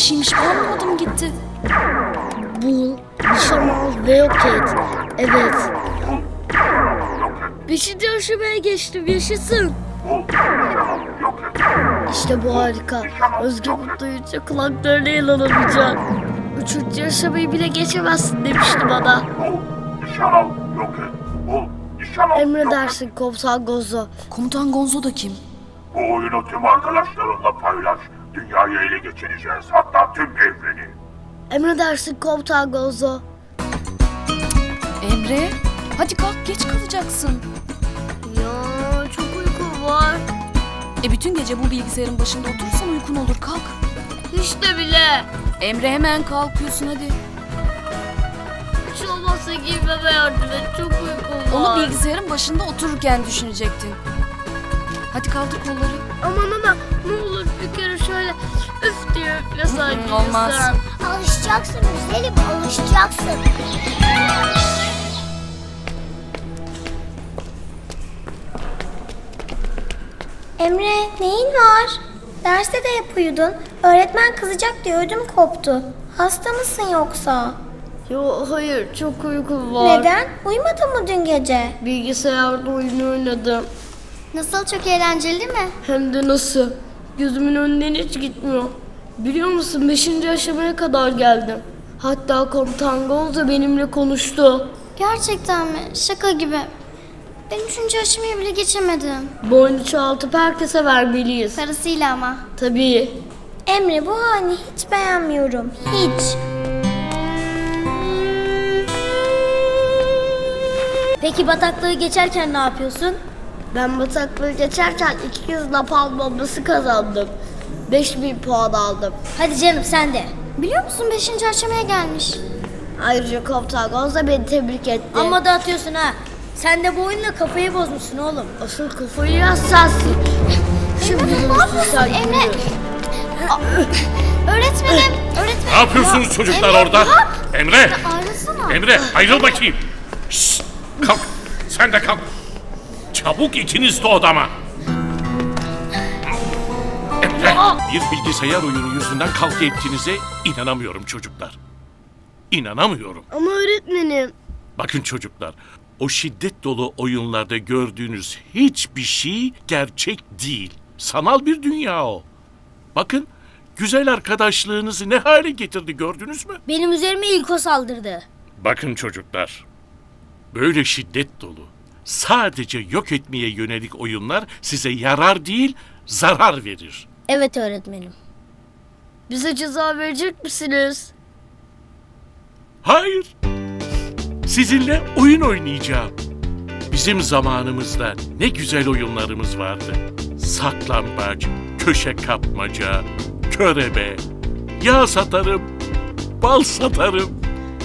şeymiş. Ben anlamadım gitti. Bul, nişan al ve yok et. Evet. Beşinci aşamaya geçtim, yaşasın. İşte bu harika. Özge mutlu duyunca kulaklarına inanamayacak. Üçüncü aşamayı bile geçemezsin demişti bana. Nişan al, yok et. Bul, nişan al, yok et. Emredersin komutan Gozo. Komutan Gonzo da kim? Bu oyunu tüm arkadaşlarınla paylaş. Dünyayı ele geçireceğiz. Hatta tüm evreni. Emredersin komutan Gozo. Emre. Hadi kalk geç kalacaksın. Ya çok uykum var. E bütün gece bu bilgisayarın başında oturursan uykun olur. Kalk. Hiç de bile. Emre hemen kalkıyorsun hadi. Hiç olmazsa girmeme yardım et. Çok uykum var. Onu bilgisayarın başında otururken düşünecektin. Hadi kaldır kolları. Aman ana ne olur bir kere şöyle üf diye hı, olmaz. Alışacaksın güzelim, alışacaksın. Emre, neyin var? Derste de hep uyudun. Öğretmen kızacak diye ödüm koptu. Hasta mısın yoksa? Yo hayır çok uykum var. Neden? Uyumadın mı dün gece? Bilgisayarda oyun oynadım. Nasıl çok eğlenceli mi? Hem de nasıl? Gözümün önünden hiç gitmiyor. Biliyor musun 5. aşamaya kadar geldim. Hatta komutan Gonza benimle konuştu. Gerçekten mi? Şaka gibi. Ben üçüncü aşamayı bile geçemedim. Bu oyunu çoğaltıp herkese vermeliyiz. Parasıyla ama. Tabii. Emre bu halini hiç beğenmiyorum. Hiç. Peki bataklığı geçerken ne yapıyorsun? Ben bataklığı geçerken iki kez napalm bombası kazandım. 5000 puan aldım. Hadi canım sen de. Biliyor musun 5. aşamaya gelmiş. Ayrıca komutan Gonza beni tebrik etti. Ama dağıtıyorsun ha. Sen de bu oyunla kafayı bozmuşsun oğlum. asıl kafayı yaz sensin. Şimdi ne yapıyorsun sen Emre? Öğretmenim, öğretmenim. Ne yapıyorsunuz çocuklar Emre, orada? Emre! Emre ayrıl bakayım. Şşt, kalk. Sen de kalk. Çabuk ikiniz de odama. Bir bilgisayar oyunu yüzünden kavga ettiğinize inanamıyorum çocuklar. İnanamıyorum. Ama öğretmenim. Bakın çocuklar, o şiddet dolu oyunlarda gördüğünüz hiçbir şey gerçek değil. Sanal bir dünya o. Bakın, güzel arkadaşlığınızı ne hale getirdi gördünüz mü? Benim üzerime ilk o saldırdı. Bakın çocuklar, böyle şiddet dolu, sadece yok etmeye yönelik oyunlar size yarar değil, zarar verir. Evet öğretmenim. Bize ceza verecek misiniz? Hayır. Sizinle oyun oynayacağım. Bizim zamanımızda ne güzel oyunlarımız vardı. Saklambaç, köşe kapmaca, körebe, yağ satarım, bal satarım.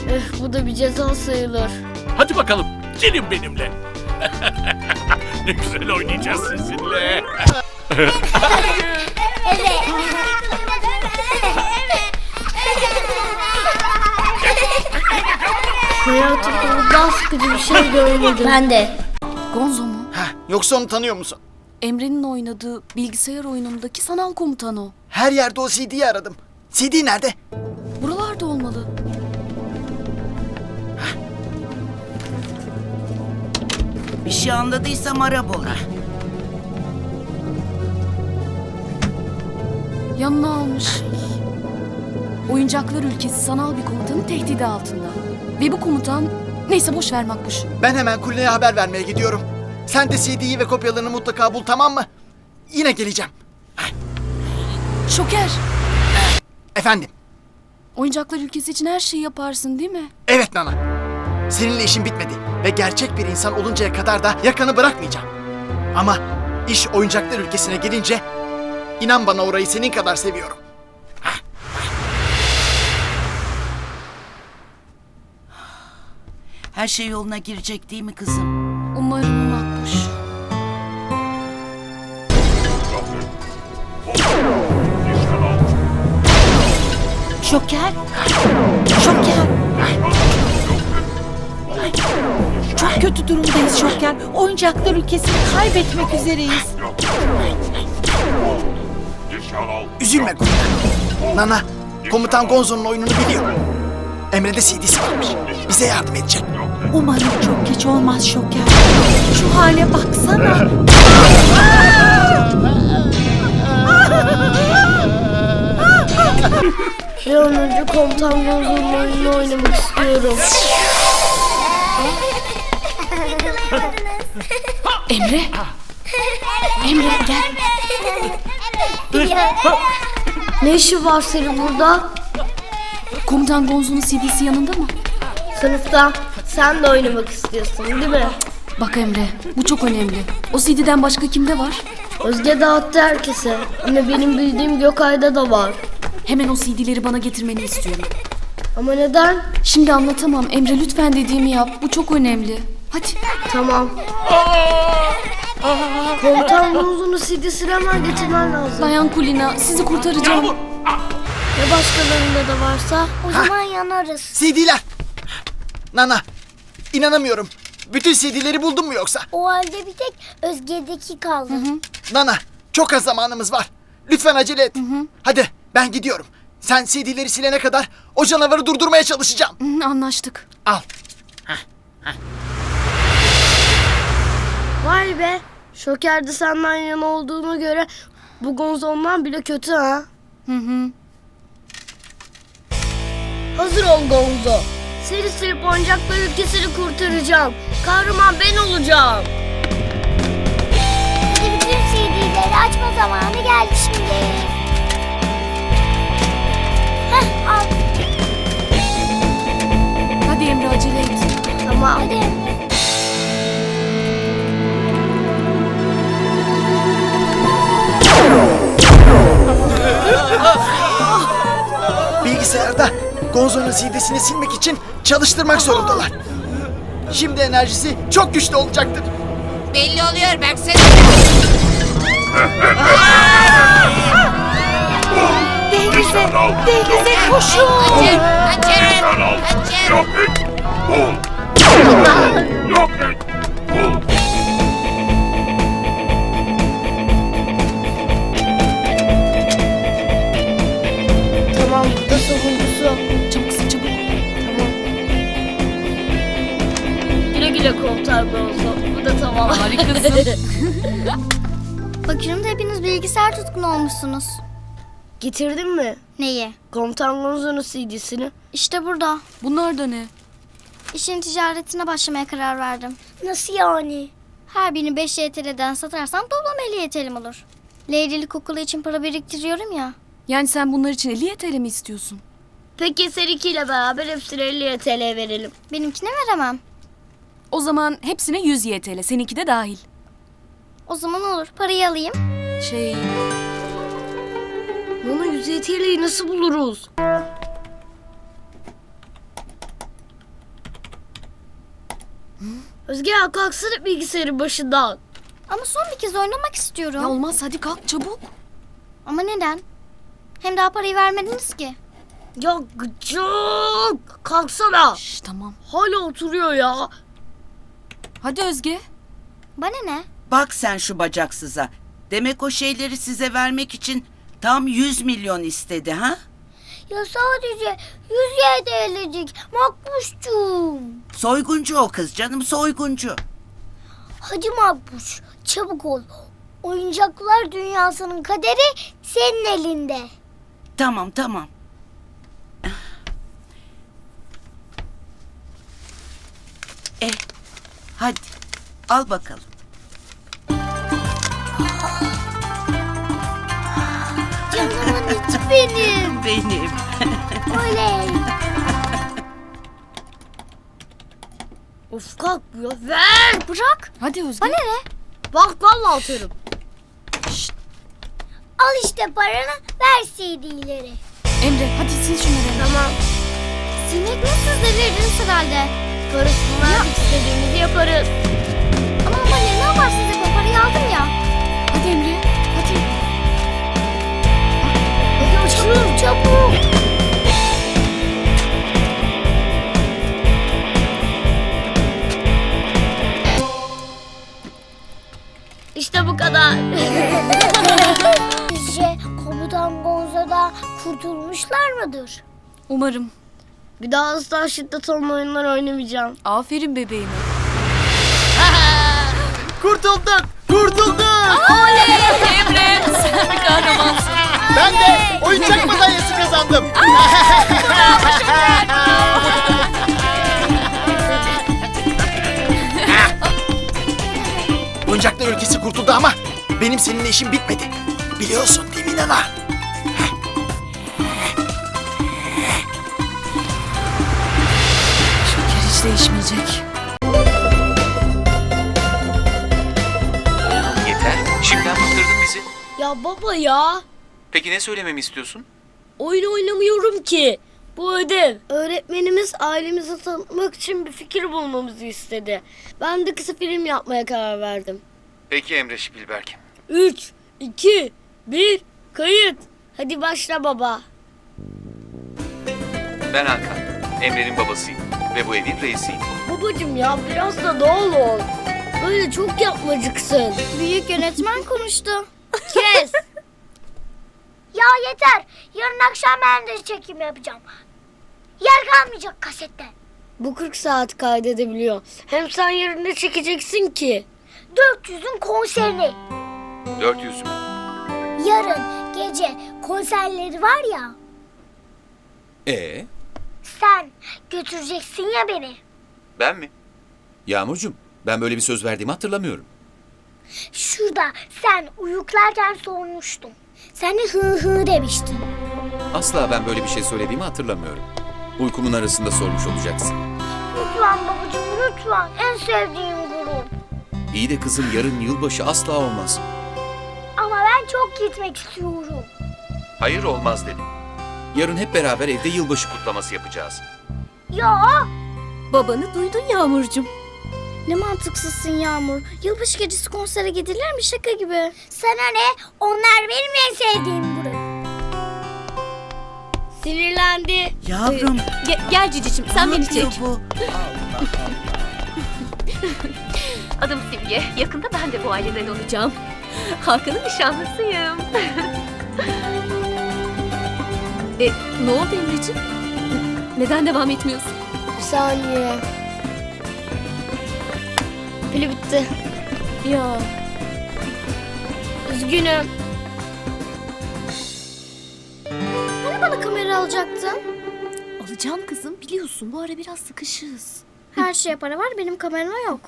Eh bu da bir ceza sayılır. Hadi bakalım gelin benimle. ne güzel oynayacağız sizinle. Hayatımda daha sıkıcı bir şey görmedim. Ben de. Gonzo mu? Yoksa onu tanıyor musun? Emre'nin oynadığı bilgisayar oyunundaki sanal komutan o. Her yerde o CD'yi aradım. CD nerede? Bir şey anladıysam ara Bora. Yanına almış. Oyuncaklar ülkesi sanal bir komutanın tehdidi altında. Ve bu komutan... Neyse boş ver Makbuş. Ben hemen kuleye haber vermeye gidiyorum. Sen de CD'yi ve kopyalarını mutlaka bul tamam mı? Yine geleceğim. Şoker! Efendim. Oyuncaklar ülkesi için her şeyi yaparsın değil mi? Evet Nana. Seninle işim bitmedi. Ve gerçek bir insan oluncaya kadar da yakanı bırakmayacağım. Ama iş oyuncaklar ülkesine gelince... inan bana orayı senin kadar seviyorum. Her şey yoluna girecek değil mi kızım? Umarım Makbuş. Şoker. Şoker. Çok kötü durumdayız Şoker. Oyuncaklar ülkesini kaybetmek üzereyiz. Üzülme komutan. Nana, komutan Gonzo'nun oyununu biliyor. Emre'de CD'si varmış. Bize yardım edecek. Umarım çok geç olmaz Şoker. Şu hale baksana. Bir an önce komutan Gonzo'nun oyununu oynamak istiyorum. Emre. Emre gel. Ne işi var senin burada? Komutan Gonzo'nun CD'si yanında mı? Sınıfta sen de oynamak istiyorsun değil mi? Bak Emre bu çok önemli. O CD'den başka kimde var? Özge dağıttı herkese. Ama benim bildiğim Gökay'da da var. Hemen o CD'leri bana getirmeni istiyorum. Ama neden? Şimdi anlatamam. Emre lütfen dediğimi yap. Bu çok önemli. Hadi. Tamam. Komutan Gonzo'nun CD'sini hemen getirmen lazım. Dayan Kulina. Sizi kurtaracağım. Ya başkalarında da varsa? O zaman yanarız. CD'ler. Nana, inanamıyorum. Bütün CD'leri buldun mu yoksa? O halde bir tek Özge'deki kaldı. Nana, çok az zamanımız var. Lütfen acele et. Hadi, ben gidiyorum. Sen CD'leri silene kadar o canavarı durdurmaya çalışacağım. Hı, Anlaştık. Al. Vay be. Şoker de senden yana olduğuna göre bu Gonzo ondan bile kötü ha. Hı hı. Hazır ol Gonzo. Seni silip oyuncaklar ülkesini kurtaracağım. Kahraman ben olacağım. Hadi bütün CD'leri açma zamanı geldi şimdi. Heh al. Hadi Emre acele et. Tamam. Hadi Emre. Bilgisayarda Gonzo'nun CD'sini silmek için çalıştırmak zorundalar. Şimdi enerjisi çok güçlü olacaktır. Belli oluyor baksana. Denize, denize koşun. Nişan al. kaçır. Yok Bakıyorum da hepiniz bilgisayar tutkunu olmuşsunuz. Getirdin mi? Neyi? Komutan Gonzo'nun CD'sini. İşte burada. Bunlar da ne? İşin ticaretine başlamaya karar verdim. Nasıl yani? Her birini 5 YTL'den satarsam toplam 50 YTL'm olur. Leylilik okulu için para biriktiriyorum ya. Yani sen bunlar için 50 YTL mi istiyorsun? Peki seninkiyle beraber hepsine 50 TL verelim. Benimkine veremem. O zaman hepsine 100 YTL. Seninki de dahil. O zaman olur. Parayı alayım. Şey... Bunu 100 TL'yi nasıl buluruz? Özge ya kalksana bilgisayarın başından. Ama son bir kez oynamak istiyorum. Ya olmaz hadi kalk çabuk. Ama neden? Hem daha parayı vermediniz ki. Ya gıcık. Kalksana. Şş, tamam. Hala oturuyor ya. Hadi Özge. Bana ne? Bak sen şu bacaksıza. Demek o şeyleri size vermek için tam 100 milyon istedi ha? Ya sadece 100 YTL'cik. Makbuşcuğum. Soyguncu o kız canım soyguncu. Hadi Makbuş çabuk ol. Oyuncaklar dünyasının kaderi senin elinde. Tamam tamam. Eh hadi al bakalım. Benim. Benim. Oley. Of kalkmıyor. Ver. Bırak. Hadi Özge. Bana ne? Bak vallahi atarım. Al işte paranı ver CD'leri. Emre hadi sil şunları. Tamam. Sinek mi siz de veririz herhalde. Verdik istediğimizi yaparız. Ama bana ne yaparsınız parayı aldım ya. Umarım. Bir daha asla şiddet olan oyunlar oynamayacağım. Aferin bebeğime. Kurtulduk! Kurtulduk! Emre sen kahramansın. Ben de oyuncak madalyası kazandım. Oyuncaklar ülkesi kurtuldu ama benim seninle işim bitmedi. Biliyorsun değil mi Nana? Değişmeyecek. Yeter. Şimdiden bıktırdın bizi. Ya baba ya. Peki ne söylememi istiyorsun? Oyun oynamıyorum ki. Bu ödev. Öğretmenimiz ailemizi tanıtmak için bir fikir bulmamızı istedi. Ben de kısa film yapmaya karar verdim. Peki Emre Spielberg. 3, 2, 1, kayıt. Hadi başla baba. Ben Hakan. Emre'nin babasıyım. Ve bu evin reisiyim. Babacım ya biraz da doğal ol. Böyle çok yapmacıksın. Büyük yönetmen konuştu. Kes. Ya yeter. Yarın akşam ben de çekim yapacağım. Yer kalmayacak kasette. Bu 40 saat kaydedebiliyor. Hem sen yarın ne çekeceksin ki? 400'ün konserini. 400 mü? Yarın gece konserleri var ya. Ee, Sen götüreceksin ya beni. ben mi? Yağmurcuğum, ben böyle bir söz verdiğimi hatırlamıyorum. Şurada sen uyuklarken sormuştum. Sen de hı hı demiştin. Asla ben böyle bir şey söylediğimi hatırlamıyorum. Uykumun arasında sormuş olacaksın. Lütfen babacığım lütfen. En sevdiğim grup. İyi de kızım yarın yılbaşı asla olmaz. Ama ben çok gitmek istiyorum. Hayır olmaz dedim. Yarın hep beraber evde yılbaşı kutlaması yapacağız. Ya Babanı duydun Yağmurcuğum. Ne mantıksızsın Yağmur. Yılbaşı gecesi konsere gidilir mi şaka gibi? sana ne? Onlar benim en sevdiğim grup. Sinirlendi. Yavrum gel Cicicim sen ne yapıyor bu? Adım Simge. Yakında ben de bu aileden olacağım. Hakan'ın nişanlısıyım. e, ne oldu Emre'ciğim? Neden devam etmiyorsun? Bir saniye. Pili bitti. Ya Üzgünüm. Hani bana kamera alacaktın? alacağım kızım biliyorsun bu ara biraz sıkışız. Her şeye para var benim kamerama yok.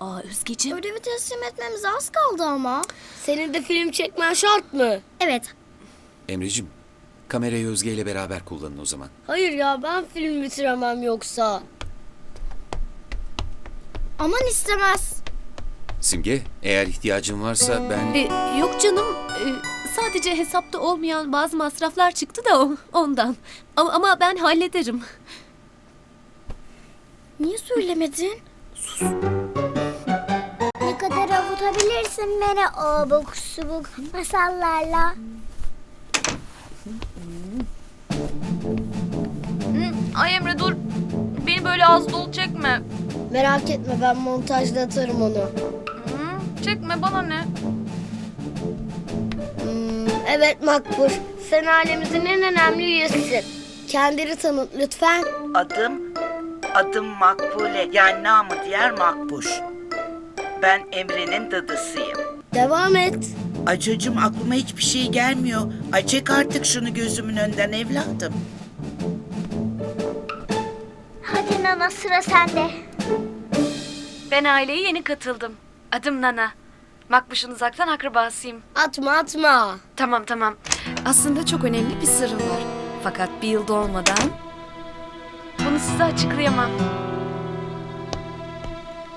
Aa Özgeciğim. Ödevi teslim etmemize az kaldı ama. Senin de film çekmen şart mı? Evet Emreciğim, kamerayı Özge ile beraber kullanın o zaman. Hayır ya ben film bitiremem yoksa. aman istemez. Simge, eğer ihtiyacın varsa ben... E, yok canım e, sadece hesapta olmayan bazı masraflar çıktı da o- ondan. Ama, ama ben hallederim. Niye söylemedin? Ne kadar avutabilirsin beni abuk subuk masallarla. Ay Emre dur. Beni böyle az dolu çekme. Merak etme ben montajda atarım onu. Hı, çekme bana ne? Hmm, evet Makbul. Sen ailemizin en önemli üyesisin. Kendini tanıt lütfen. Adım, adım Makbule. Yani namı diğer Makbuş. Ben Emre'nin dadısıyım. Devam et. Ay çocuğum aklıma hiçbir şey gelmiyor. Ay çek artık şunu gözümün önünden evladım. Hadi Nana sıra sende. Ben aileye yeni katıldım. Adım Nana. Makbuş'un uzaktan akrabasıyım. Atma atma. Tamam tamam. Aslında çok önemli bir sırrım var. Fakat bir yıl dolmadan bunu size açıklayamam.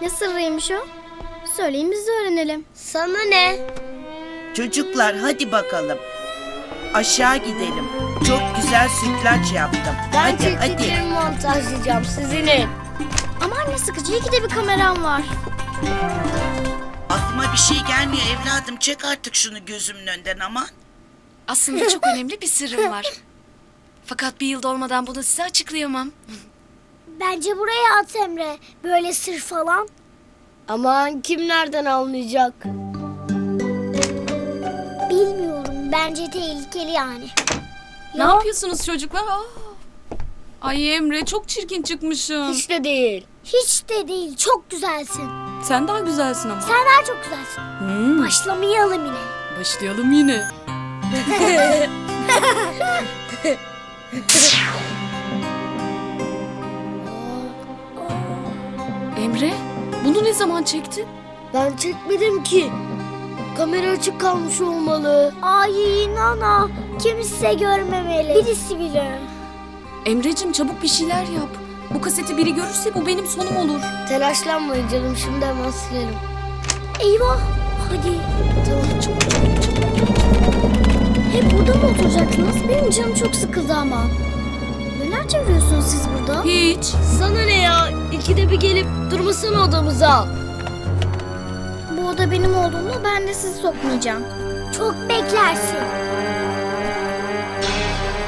Ne sırrıymış o? Söyleyin biz de öğrenelim. Sana ne? Çocuklar hadi bakalım. Aşağı gidelim. Çok güzel sütlaç yaptım. Ben hadi hadi. çektiklerimi montajlayacağım sizinin. Ama anne sıkıcı iki de bir kameram var. Aklıma bir şey gelmiyor evladım. Çek artık şunu gözümün önünden aman. Aslında çok önemli bir sırrım var. Fakat bir yıl dolmadan bunu size açıklayamam. Bence buraya at Emre. Böyle sır falan. Aman kim nereden anlayacak? Bilmiyorum. Bence tehlikeli yani. Ne yapıyorsunuz çocuklar? Aa. Ay Emre çok çirkin çıkmışsın. Hiç de değil. Hiç de değil. Çok güzelsin. Sen daha güzelsin ama. Sen daha çok güzelsin. Hmm, Başlamayalım yine. başlayalım yine. Emre, bunu ne zaman çektin? Ben çekmedim ki. Kamera açık kalmış olmalı. Ay Nana. Kimse görmemeli. Birisi bile. Emrecim çabuk bir şeyler yap. Bu kaseti biri görürse bu benim sonum olur. Telaşlanmayın canım şimdi hemen silelim. Eyvah. Hadi. Tamam çabuk çabuk çabuk. Hep burada mı oturacaksınız? Benim canım çok sıkıldı ama. Neler çeviriyorsunuz siz burada? Hiç. Sana ne ya? İkide bir gelip durmasana odamıza. Oda benim olduğunda ben de sizi sokmayacağım. Çok beklersin.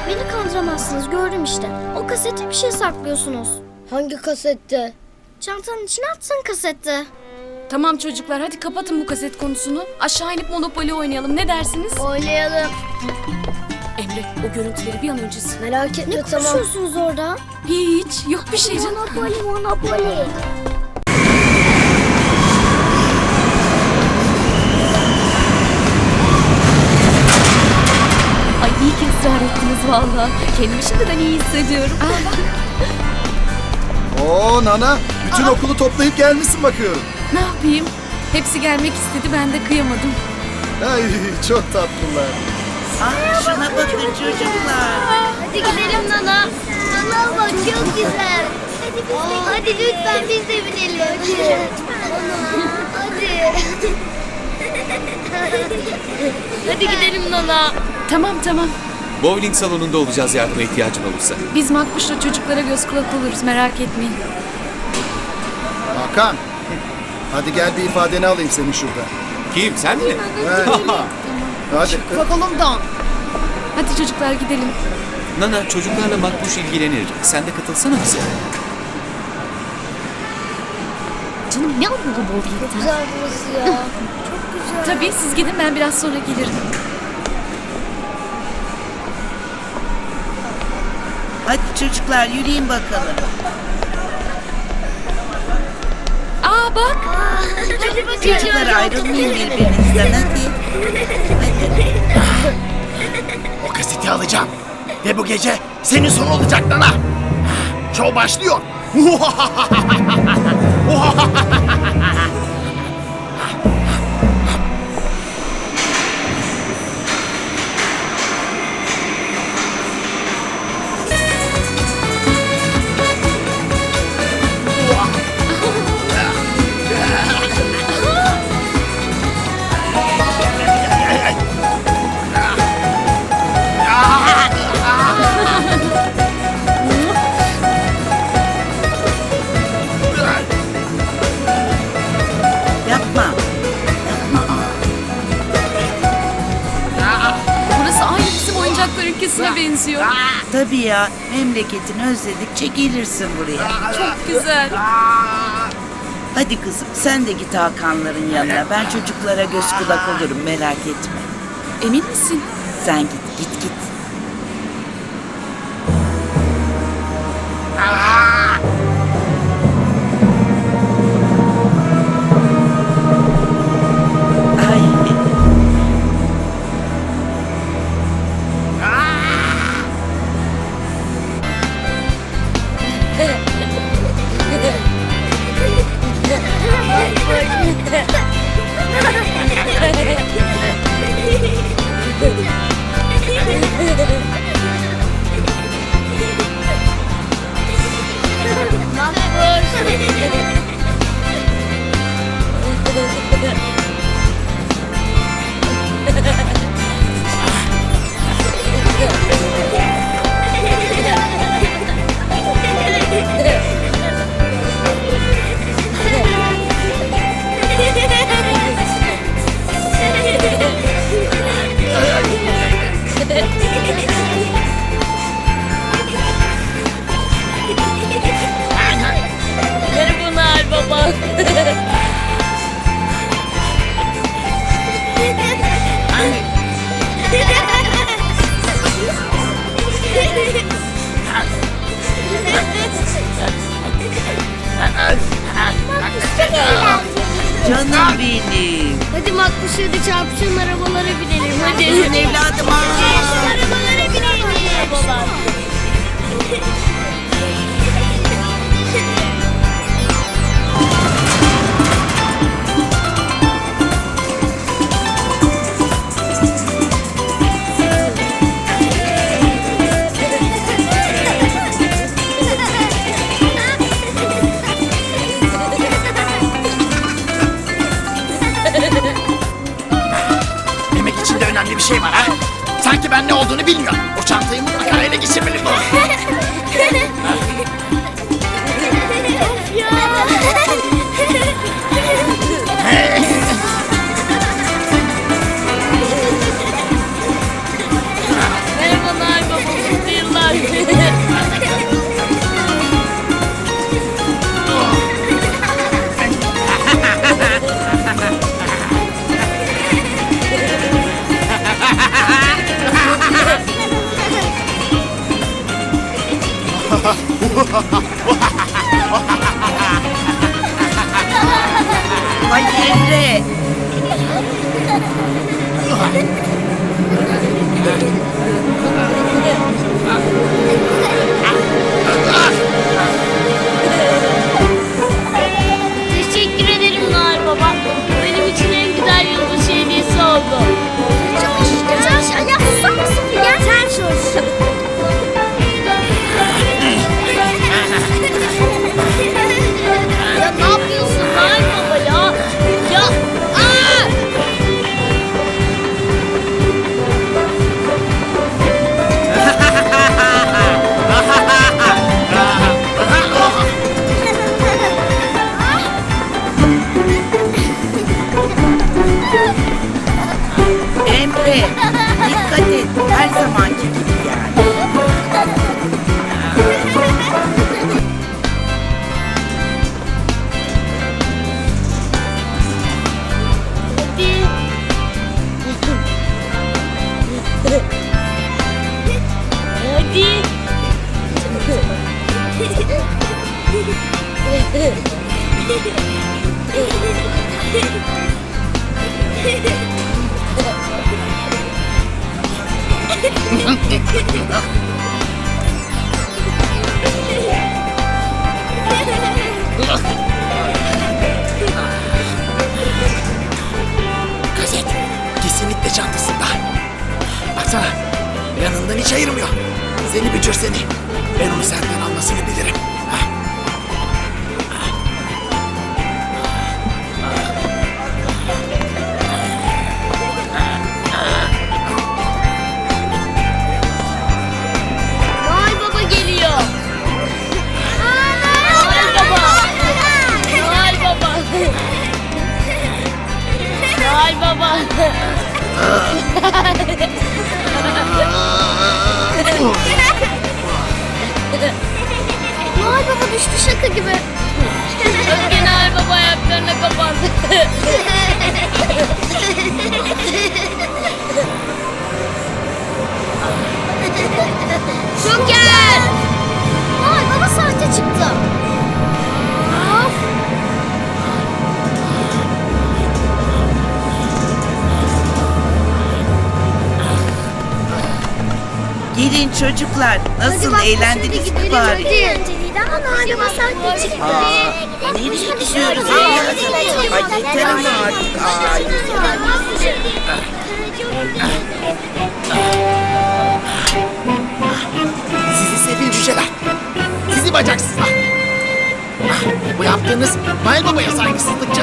Beni kandıramazsınız gördüm işte. O kasete bir şey saklıyorsunuz. Hangi kasette? Çantanın içine atsın kaseti. Tamam çocuklar hadi kapatın bu kaset konusunu. Aşağı inip Monopoly oynayalım. Ne dersiniz? Oynayalım. Emre o görüntüleri bir an önce sil. Merak etme Ne tamam. konuşuyorsunuz orada? Hiç. Yok bir şey canım. Monopoli monopoli. Ay iyi ki ısrar ettiniz valla. Kendimi şimdiden iyi hissediyorum. Oo Nana, bütün okulu toplayıp gelmişsin bakıyorum. ne yapayım? Hepsi gelmek istedi ben de kıyamadım. Ay çok tatlılar. Ah, şuna bakın çocuklar. Hadi gidelim Nana. Nana bak çok güzel. Hadi biz de Hadi lütfen biz de binelim. Hadi. Hadi. Hadi gidelim Nana. Tamam tamam. Bowling salonunda olacağız yardıma ihtiyacın olursa. Biz Makbuş'la çocuklara göz kulak oluruz merak etmeyin. Hakan, hadi gel bir ifadeni alayım senin şurada. Kim sen mi? Hadi. Hadi çocuklar gidelim. Nana çocuklarla Makbuş ilgilenir. Sen de katılsana bize. Canım ne anladı bowling'den? Güzel burası ya. Tabii siz gidin ben biraz sonra gelirim. Hadi çocuklar yürüyün bakalım. Aa bak. Hadi bakalım. Çocuklar ayrılmayın birbirinizden hadi. O kaseti alacağım. Ve bu gece senin son olacak Nana. Şov başlıyor. Tabii ya memleketini özledikçe gelirsin buraya. Çok güzel. Hadi kızım sen de git Hakanların yanına. Ben çocuklara göz kulak olurum merak etme. Emin misin? Sen git Hadi. Hadi çarpışan arabalara binelim hadi. Evladım. Önemli bir şey var ha? Sanki ben ne olduğunu bilmiyorum. O çantayı mutlaka ele geçirmeliyim. Ay Emre. Teşekkür Yanından hiç ayırmıyor. Seni bücür seni. Ben onu senden almasını bilirim. Noel Baba geliyor. Noel Baba. Noel Baba. Noel Baba. Noel Baba düştü şaka gibi. Özge Noel Baba ayaklarına kapandı. Şoker. Noel Baba sahte çıktı. Çocuklar. Nasıl eğlendiniz mi bari? eğlenceliydi ama Baba sahte çıktı. Aa, nereye gidiyoruz evladım? Ay yeter ama artık. Ay. Sizi sefil cüceler. Sizi bacaksızlar. Ah, Bu yaptığınız Noel Baba'ya saygısızlık.